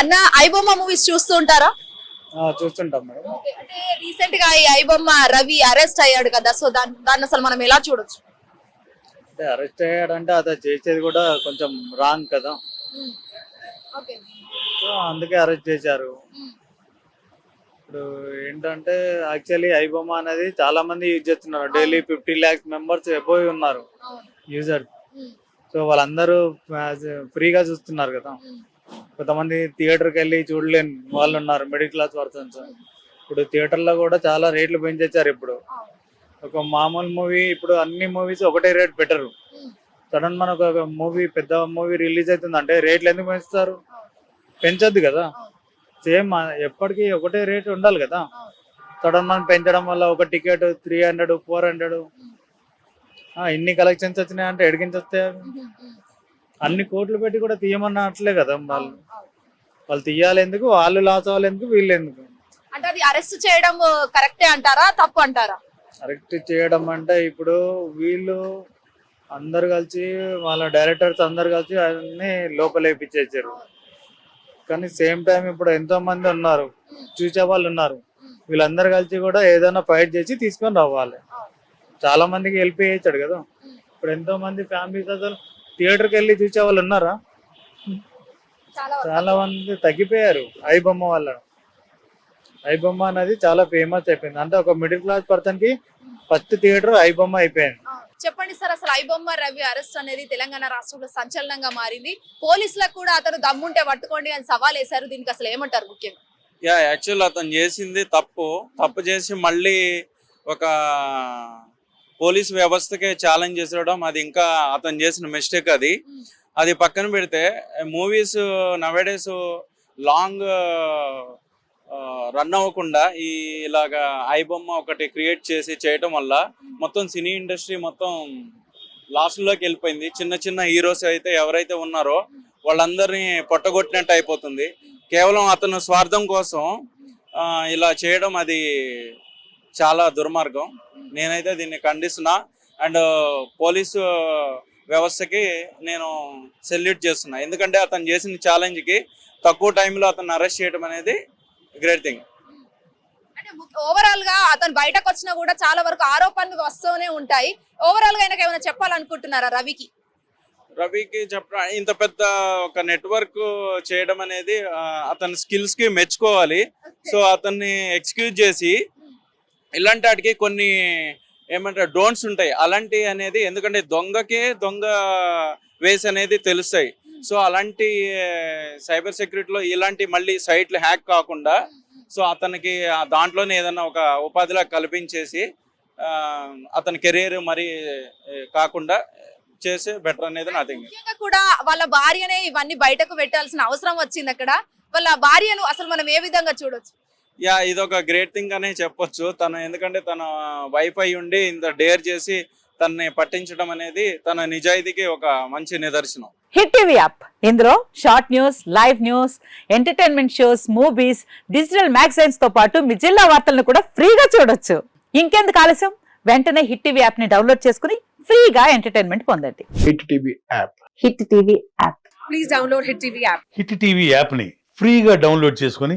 అన్న ఐబొమ్మ మూవీస్ చూస్తూ ఉంటారా? చూస్తుంటాం మేడం. అంటే రీసెంట్గా ఈ ఐబొమ్మ రవి అరెస్ట్ అయ్యాడు కదా సో దాన్ని దాన్ని అసలు మనం ఎలా చూడొచ్చు? అంటే అరెస్ట్ అయ్యాడంటే అతను చేసేది కూడా కొంచెం రాంగ్ కదా. సో అందుకే అరెస్ట్ చేశారు. ఇప్పుడు ఏంటంటే యాక్చువల్లీ ఐబొమ్మ అనేది చాలా మంది యూజ్ చేస్తున్నారు. Daily fifty lakhs members above ఉన్నారు యూజర్ సో వాళ్ళందరూ ఫ్రీగా చూస్తున్నారు కదా. కొంతమంది థియేటర్కి వెళ్ళి చూడలేని వాళ్ళు ఉన్నారు మిడిల్ క్లాస్ పర్సన్స్ ఇప్పుడు థియేటర్లో కూడా చాలా రేట్లు పెంచేశారు ఇప్పుడు. ఒక మామూలు మూవీ ఇప్పుడు అన్ని మూవీస్ ఒకటే రేట్ పెట్టరు. సడన్ మనకు ఒక మూవీ పెద్ద మూవీ రిలీజ్ అవుతుంది అంటే రేట్లు ఎందుకు పెంచుతారు? పెంచొద్దు కదా. సేమ్ ఎప్పటికీ ఒకటే రేట్ ఉండాలి కదా. సడన్ మనం పెంచడం వల్ల ఒక ticket three hundred four hundred ఇన్ని కలెక్షన్స్ వచ్చినాయి అంటే ఎడికించి వస్తాయి అన్ని కోట్లు పెట్టి కూడా తీయమన్నట్లే కదా వాళ్ళు. వాళ్ళు తీయాలి ఎందుకు వాళ్ళు లాస్ అవ్వాలి ఎందుకు వీళ్ళు ఎందుకు అంటే అది అరెస్ట్ చేయడం కరెక్టే అంటారా తప్పు అంటారా? కరెక్ట్ చేయడం అంటే ఇప్పుడు వీళ్ళు అందరు కలిసి వాళ్ళ డైరెక్టర్స్ అందరు కలిసి అన్ని లోపల వేయించేసారు కానీ సేమ్ టైం ఇప్పుడు ఎంతో మంది ఉన్నారు చూసే వాళ్ళు ఉన్నారు. వీళ్ళందరూ కలిసి కూడా ఏదైనా ఫైట్ చేసి తీసుకొని రావాలి. చాలా మందికి హెల్ప్ చేయించాడు కదా. ఇప్పుడు ఎంతో మంది ఫ్యామిలీస్ అసలు థియేటర్కి వెళ్ళి చూసే వాళ్ళు ఉన్నారా? చాలా చాలా మంది తగ్గిపోయారు. ఐ బొమ్మ వల్ల. ఐ బొమ్మ అనేది చాలా ఫేమస్ అయిపోయింది. అంటే ఒక మిడిల్ క్లాస్ పర్సన్కి ఫస్ట్ థియేటర్ ఐ బొమ్మ అయిపోయింది చెప్పండి సార్ అసలు ఐబొమ్మ రవి అరెస్ట్ అనేది తెలంగాణ రాష్ట్రంలో సంచలనంగా మారింది. పోలీసులకు కూడా అతను దమ్ముంటే పట్టుకోండి అని సవాల్ వేశారు. దీనికి అసలు ఏమంటారు ముఖ్యంగా? యా యాక్చువల్ అతను చేసింది తప్పు. తప్పు చేసి మళ్ళీ ఒక పోలీస్ వ్యవస్థకే ఛాలెంజ్ చేసడం అది ఇంకా అతను చేసిన మిస్టేక్ అది. అది పక్కన పెడితే మూవీస్ నవేడేస్ లాంగ్ రన్ అవ్వకుండా ఈ ఇలాగా ఐబొమ్మ ఒకటి క్రియేట్ చేసి చేయటం వల్ల మొత్తం సినీ ఇండస్ట్రీ మొత్తం లాస్ట్లోకి వెళ్ళిపోయింది. చిన్న చిన్న హీరోస్ అయితే ఎవరైతే ఉన్నారో వాళ్ళందరినీ పొట్టగొట్టినట్టు అయిపోతుంది. కేవలం అతను స్వార్థం కోసం ఆ, ఇలా చేయడం అది చాలా దుర్మార్గం. నేనైతే దీన్ని ఖండిస్తున్నా. అండ్ పోలీసు వ్యవస్థకి నేను సెల్యూట్ చేస్తున్నా. ఎందుకంటే అతను చేసిన ఛాలెంజ్కి తక్కువ టైంలో అతను అరెస్ట్ చేయడం అనేది గ్రేట్ థింగ్ ఓవరాల్గా అతను బయటకు వచ్చినా కూడా చాలా వరకు ఆరోపణలు వస్తూనే ఉంటాయి. ఓవరాల్గా ఆయనకు ఏమైనా చెప్పాలనుకుంటున్నారా రవికి? రవికి చెప్ప ఇంత పెద్ద ఒక నెట్వర్క్ చేయడం అనేది అతని స్కిల్స్కి మెచ్చుకోవాలి. సో అతన్ని ఎక్స్క్యూజ్ చేసి ఇలాంటి వాటికి కొన్ని ఏమంటారు డోన్స్ ఉంటాయి. అలాంటి అనేది ఎందుకంటే దొంగకే దొంగ వేస్ అనేది తెలుస్తాయి. సో అలాంటి సైబర్ సెక్యూరిటీలో ఇలాంటి మళ్ళీ సైట్లు హ్యాక్ కాకుండా సో అతనికి దాంట్లోనే ఏదైనా ఒక ఉపాధిలా కల్పించేసి అతని కెరీర్ మరి కాకుండా చేసే బెటర్ అనేది నా కూడా వాళ్ళ భార్యనే ఇవన్నీ బయటకు పెట్టాల్సిన అవసరం వచ్చింది అక్కడ. వాళ్ళ భార్యను అసలు మనం ఏ విధంగా చూడొచ్చు? యా ఇది ఒక గ్రేట్ థింగ్ అనే చెప్పొచ్చు. తను ఎందుకంటే తన వైఫ్ అయి ఉండి ఇంత డేర్ చేసి తనని పట్టించడం అనేది తన నిజాయితీకి ఒక మంచి నిదర్శనం. హిట్ టీవీ యాప్ ఇందులో short news live news entertainment shows movies digital మ్యాగజైన్స్తో పాటు మీ జిల్లా వార్తలను కూడా ఫ్రీగా చూడొచ్చు. ఇంకెందుకు ఆలస్యం? వెంటనే హిట్ టీవీ యాప్ని డౌన్లోడ్ చేసుకుని ఫ్రీగా ఎంటర్టైన్మెంట్ పొందండి. Hit TV app Hit TV app please download Hit TV app Hit TV యాప్ని ఫ్రీగా డౌన్లోడ్ చేసుకొని